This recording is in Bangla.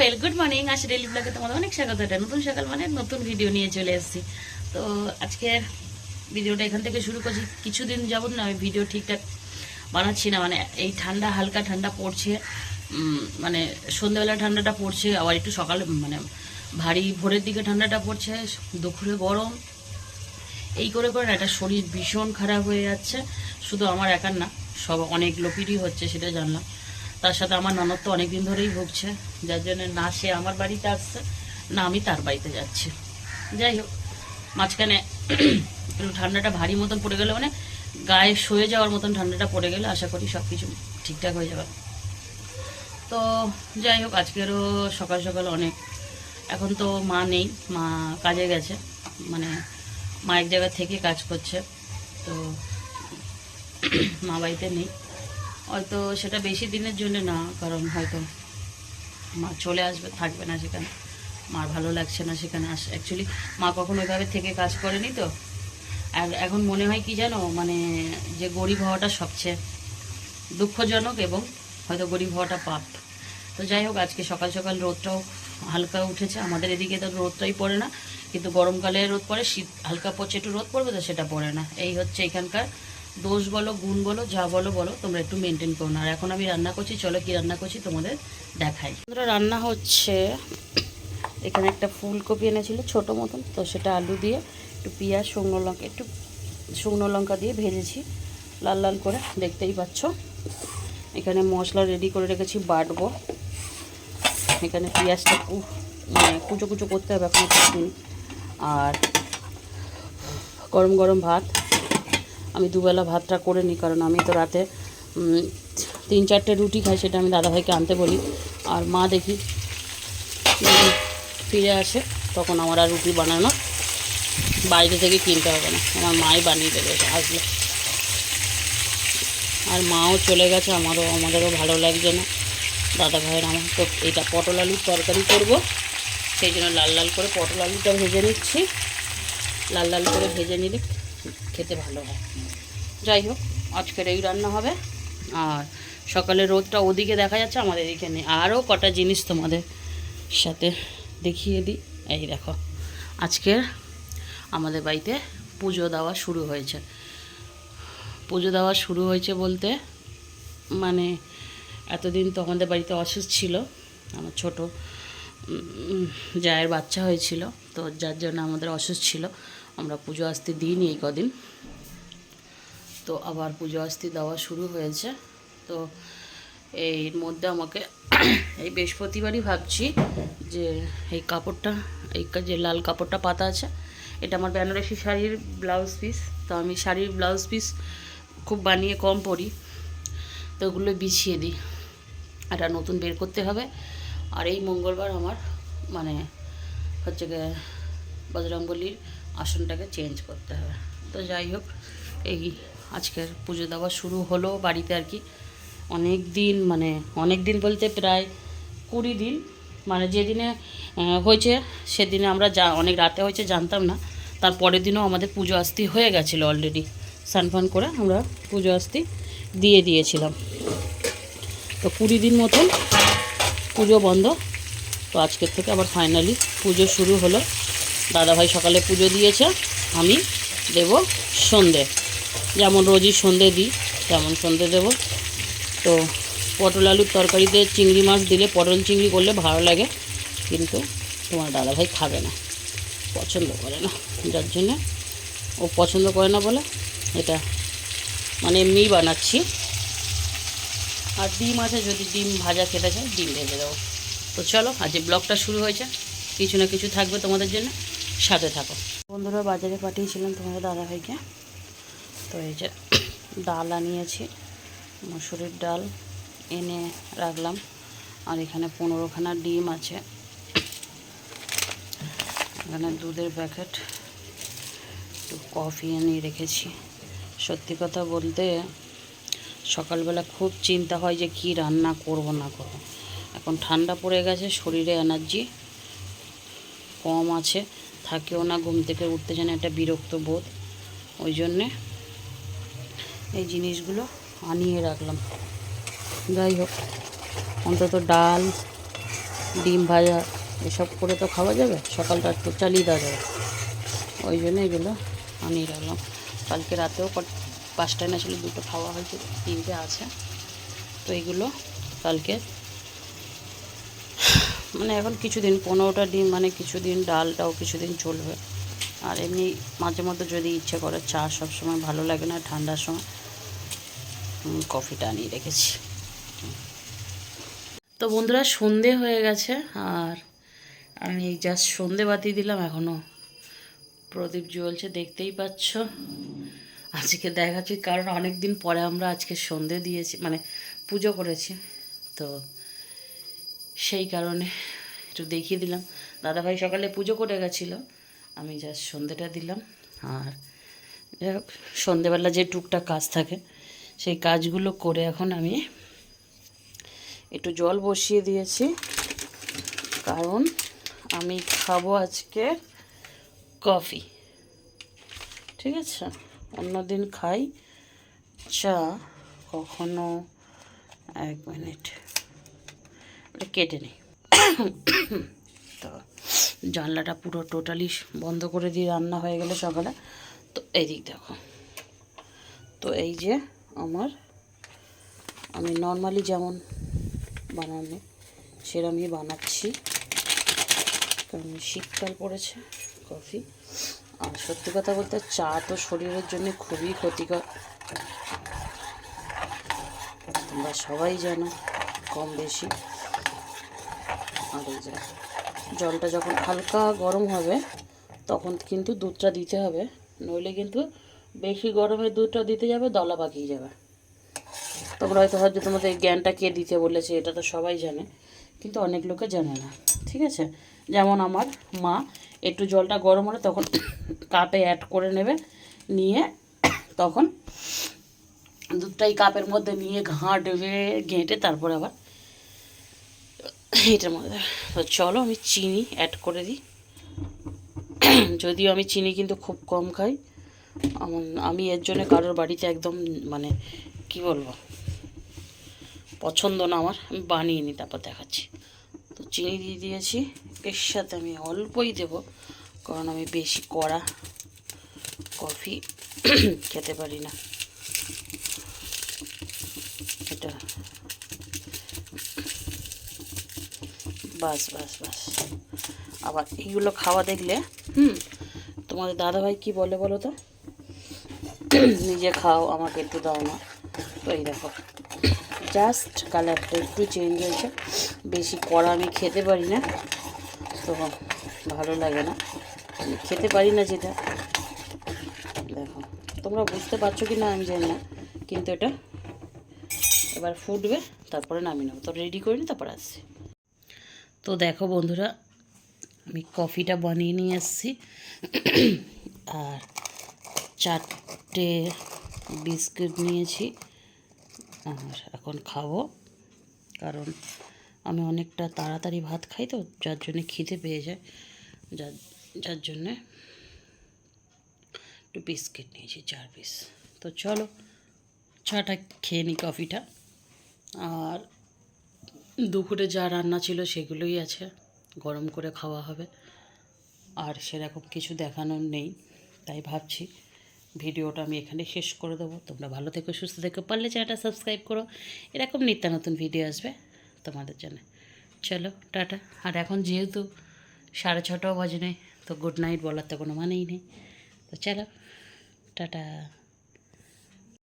ফেল। গুড মর্নিং আজ ডেলি ব্লগে তোমাদের অনেক স্বাগত। এটা নতুন সকাল মানে নতুন ভিডিও নিয়ে চলে এসেছি। তো আজকে ভিডিওটা এখান থেকে শুরু করছি। কিছুদিন যাবত না আমি ভিডিও ঠিকঠাক বানাচ্ছি না। মানে এই ঠান্ডা, হালকা ঠান্ডা পড়ছে। মানে সন্ধ্যাবেলা ঠান্ডাটা পড়ছে, আবার একটু সকালে মানে ভারী ভোরের দিকে ঠান্ডাটা পড়ছে, দুপুরে গরম। এই করে করে একটা শরীর ভীষণ খারাপ হয়ে যাচ্ছে। শুধু আমার একার না, সব অনেক লোকেরই হচ্ছে, সেটা জানলাম। তার সাথে আমার ননদ তো অনেকদিন ধরেই ভুগছে, যার জন্য না সে আমার বাড়িতে আসছে, না আমি তার বাড়িতে যাচ্ছি। যাই হোক, মাঝখানে একটু ঠান্ডাটা ভারী মতন পড়ে গেলে মানে গায়ে শুয়ে যাওয়ার মতন ঠান্ডাটা পড়ে গেলে আশা করি সব কিছু ঠিকঠাক হয়ে যাবে। তো যাই হোক আজকেরও সকাল সকাল অনেক। এখন তো মা নেই, মা কাজে গেছে মানে মা এক জায়গা থেকে কাজ করছে, তো মা বাড়িতে নেই। হয়তো সেটা বেশি দিনের জন্য না, কারণ হয়তো মা চলে আসবে, থাকবে না সেখানে। মার ভালো লাগছে না সেখানে আস অ্যাকচুয়ালি মা কখনো ওইভাবে থেকে কাজ করেনি তো। আর এখন মনে হয় কি জানো মানে যে গরিব হওয়াটা সবচেয়ে দুঃখজনক এবং হয়তো গরিব হওয়াটা পাপ। তো যাই হোক, আজকে সকাল সকাল রোদটাও হালকা উঠেছে, আমাদের এদিকে তো রোদটাই পড়ে না, কিন্তু গরমকালে রোদ পড়ে, শীত, হালকা পড়ছে, একটু রোদ পড়বে তো সেটা পড়ে না। এই হচ্ছে এখানকার দোষ বলো গুণ বলো যা বলো বলো তোমরা একটু মেনটেন করো না। আর এখন আমি রান্না করছি চলো কি রান্না করছি তোমাদের দেখাই। বন্ধুরা, রান্না হচ্ছে এখানে একটা ফুলকপি এনেছিল ছোট মতন তো সেটা আলু দিয়ে একটু পেঁয়াজ শুকনো লঙ্কা একটু শুকনো লঙ্কা দিয়ে ভেজেছি লাল লাল করে দেখতেই পাচ্ছ। এখানে মশলা রেডি করে রেখেছি বাটবো। এখানে পেঁয়াজটা মানে কুচো কুচো করতে হবে এখন আর গরম গরম ভাত। আমি দুবেলা ভাতটা করে নিই, কারণ আমি তো রাতে তিন চারটে রুটি খাই, সেটা আমি দাদাভাইকে আনতে বলি। আর মা দেখি ফিরে আসে, তখন আমার আর রুটি বানানো বাইরে থেকে কিনতে হবে না। আমার মাই বানিয়ে দেবে আসলে আর মাও চলে গেছে, আমারও, আমাদেরও ভালো লাগছে না। দাদা ভাইয়ের আমার, তো এটা পটল আলুর তরকারি করব, সেই জন্য লাল লাল করে পটল আলুটা ভেজে নিচ্ছি। লাল লাল করে ভেজে নিলে খেতে ভালো হয়। যাই হোক, আজকের এই রান্না হবে। আর সকালে রোদটা ওদিকে দেখা যাচ্ছে, আমাদের এখানে আরও কটা জিনিস তোমাদের সাথে দেখিয়ে দিই। এই দেখো আজকের আমাদের বাড়িতে পুজো দেওয়া শুরু হয়েছে। পুজো দেওয়া শুরু হয়েছে বলতে মানে এতদিন তো আমাদের বাড়িতে অসুস্থ ছিল। আমার ছোট জায়ের বাচ্চা হয়েছিল, তো যার জন্য আমাদের অসুস্থ ছিল। আমরা পুজো আসতে দিইনি এই কদিন। তো আবার পুজো আসতে দেওয়া শুরু হয়েছে। তো এর মধ্যে আমাকে এই বৃহস্পতিবারই ভাবছি যে এই কাপড়টা, এই যে লাল কাপড়টা পাতা আছে, এটা আমার বেনারসি শাড়ির ব্লাউজ পিস। তো আমি শাড়ির ব্লাউজ পিস খুব বানিয়ে কম পরি, তো ওগুলো বিছিয়ে দিই। এটা নতুন বের করতে হবে। আর এই মঙ্গলবার আমার মানে হচ্ছে গিয়ে বজরঙ্গলির আসনটাকে চেঞ্জ করতে হবে। তো যাই হোক, এই আজকের পুজো দেওয়া শুরু হলো বাড়িতে আর কি। অনেক দিন মানে অনেক দিন বলতে প্রায় কুড়ি দিন। মানে যেদিনে হয়েছে সেদিনে আমরা যা, অনেক রাতে হয়েছে জানতাম না। তার পরের দিনও আমাদের পুজো আসতি হয়ে গেছিল অলরেডি স্নান করে আমরা পুজো আসতি দিয়ে দিয়েছিলাম। তো কুড়ি দিন মতন পুজো বন্ধ। তো আজকের থেকে আবার ফাইনালি পুজো শুরু হলো। দাদাভাই সকালে পুজো দিয়েছে, আমি দেব সন্ধে। যেমন রোজই সন্ধে দিই, তেমন সন্ধে দেব। তো পটল আলুর তরকারিতে চিংড়ি মাছ দিলে পটল চিংড়ি করলে ভালো লাগে, কিন্তু তোমার দাদাভাই খাবে না, পছন্দ করে না, যার জন্যে ও পছন্দ করে না বলে এটা মানে এমনিই বানাচ্ছি। আর ডিম আছে, যদি ডিম ভাজা খেতে চায় ডিম ভেজে দেবো। তো চলো আজ ব্লগটা শুরু হয়েছে, কিছু না কিছু থাকবে তোমাদের জন্য। সাথে থাকো। বন্ধুরা বাজারে পাঠিয়েছিলাম তোমাদের দাদাভাইকে। তো এই যে ডাল আনিয়েছি, মসুরির ডাল এনে রাখলাম। আর এখানে পনেরোখানা ডিম আছে। এখানে দুধের প্যাকেট, একটু কফি এনে রেখেছি। সত্যি কথা বলতে সকালবেলা খুব চিন্তা হয় যে কি রান্না করব না করব। এখন ঠান্ডা পড়ে গেছে, শরীরে এনার্জি কম আছে। থাকেও না, ঘুম থেকে উঠতে যেন একটা বিরক্ত বোধ। ওই জন্যে এই জিনিসগুলো আনিয়ে রাখলাম। যাই হোক, অন্তত ডাল, ডিম ভাজা, এসব করে তো খাওয়া যাবে, সকালটা একটু চালিয়ে দেওয়া যাবে। ওই জন্য এগুলো আনিয়ে রাখলাম। কালকে রাতেও পাঁচটা না ছিল দুটো খাওয়া হয়েছে, তিনটে আছে। তো এগুলো কালকে মানে এখন কিছুদিন, পনেরোটা ডিম মানে কিছুদিন ডালটাও কিছুদিন চলবে। আর এমনি মাঝে মধ্যে যদি ইচ্ছে করে চা সবসময় ভালো লাগে না, ঠান্ডার সময় কফিটা আনিয়ে রেখেছি। তো বন্ধুরা, সন্ধে হয়ে গেছে, আর আমি জাস্ট সন্ধে বাতি দিলাম এখনও প্রদীপ জ্বলছে, দেখতেই পাচ্ছ। আজকে দেখাচ্ছি, কারণ অনেক দিন পরে আমরা আজকে সন্ধে দিয়েছি মানে পুজো করেছি। তো সেই কারণে একটু দেখিয়ে দিলাম। দাদাভাই সকালে পুজো করে গেছিল। আমি জাস্ট সন্ধেটা দিলাম। আর যাই হোক, সন্ধেবেলা যে টুকটাক কাজ থাকে, সেই কাজগুলো করে এখন আমি একটু জল বসিয়ে দিয়েছি। কারণ আমি খাব আজকে কফি। ঠিক আছে? অন্যদিন খাই। চা কখনো এক মিনিট। এটা কেটে নিই। তো জানলাটা পুরো টোটালি বন্ধ করে দিয়ে রান্না হয়ে গেলে সকালে। তো এদিক দেখো। তো এই যে আমার, আমি নর্মালি যেমন বানানো, সেরমই বানাচ্ছি। কারণ শীতকাল পড়েছে, কফি। আর সত্যি কথা বলতে চা তো শরীরের জন্য খুবই ক্ষতিকর। তোমরা সবাই জানো, কম বেশি। আর এই যে জলটা যখন হালকা গরম হবে, তখন কিন্তু দুধটা দিতে হবে। নইলে কিন্তু বেশি গরমে দুধটা দিতে যাবে, দলা পাকিয়ে যাবে। তোমরা হয়তো হয়তো তোমাদের জ্ঞানটা কে দিতে বলেছে, এটা তো সবাই জানে, কিন্তু অনেক লোকে জানে না, ঠিক আছে? যেমন আমার মা, একটু জলটা গরম হলে তখন কাপে অ্যাড করে নেবে, নিয়ে তখন দুধটাই কাপের মধ্যে নিয়ে ঘাঁটবে ঘেঁটে তারপরে আবার এটার মধ্যে। তো চলো আমি চিনি অ্যাড করে দিই। যদিও আমি চিনি কিন্তু খুব কম খাই। আমি এর জন্য কারোর বাড়িতে একদম মানে কি বলব? পছন্দ না আমার, আমি বানিয়ে নিই, তারপর দেখাচ্ছি। তো চিনি দিয়ে দিয়েছি। এর সাথে আমি অল্পই দেব, কারণ আমি বেশি কড়া কফি খেতে পারি না এটা বাস বাস বাস। আবার এইগুলো খাওয়া দেখলে হুম। তোমাদের দাদাভাই কি বলে বলো তো? নিজে খাও আমাকে একটু দাও না তো এই দেখো। জাস্ট কালারটা একটু চেঞ্জ হয়েছে। বেশি কড়া আমি খেতে পারি না। তো ভালো লাগে না। খেতে পারি না যেটা। দেখো তোমরা বুঝতে পারছ কি না আমি জানি না। কিন্তু এটা এবার ফুটবে তারপরে নামিয়ে নেব। তো রেডি করে নি তারপর আসছি। তো দেখো বন্ধুরা, আমি কফিটা বানিয়ে নিয়ে এসেছি। আর চারটে বিস্কুট নিয়েছি। আর এখন খাব, কারণ আমি অনেকটা তাড়াতাড়ি ভাত খাই তো, যার জন্যে খিদে পেয়ে যায়। যার যার জন্যে একটু বিস্কিট নিয়েছি, চার পিস। তো চলো, চাটা খেয়ে নিই কফিটা। আর দুপুরে যা রান্না ছিল সেগুলোই আছে। গরম করে খাওয়া হবে। আর সেরকম কিছু দেখানোর নেই, তাই ভাবছি ভিডিওটা আমি এখানে শেষ করে দেবো। তোমরা ভালো থেকো, সুস্থ থেকো, পারলে চ্যানেলটা সাবস্ক্রাইব করো। এরকম নিত্য নতুন ভিডিও আসবে তোমাদের জন্য। চলো, টাটা। আর এখন যেহেতু সাড়ে ছটাও বাজে নেই, তো গুড নাইট বলার তো কোনো মানেই নেই। তো চলো, টাটা।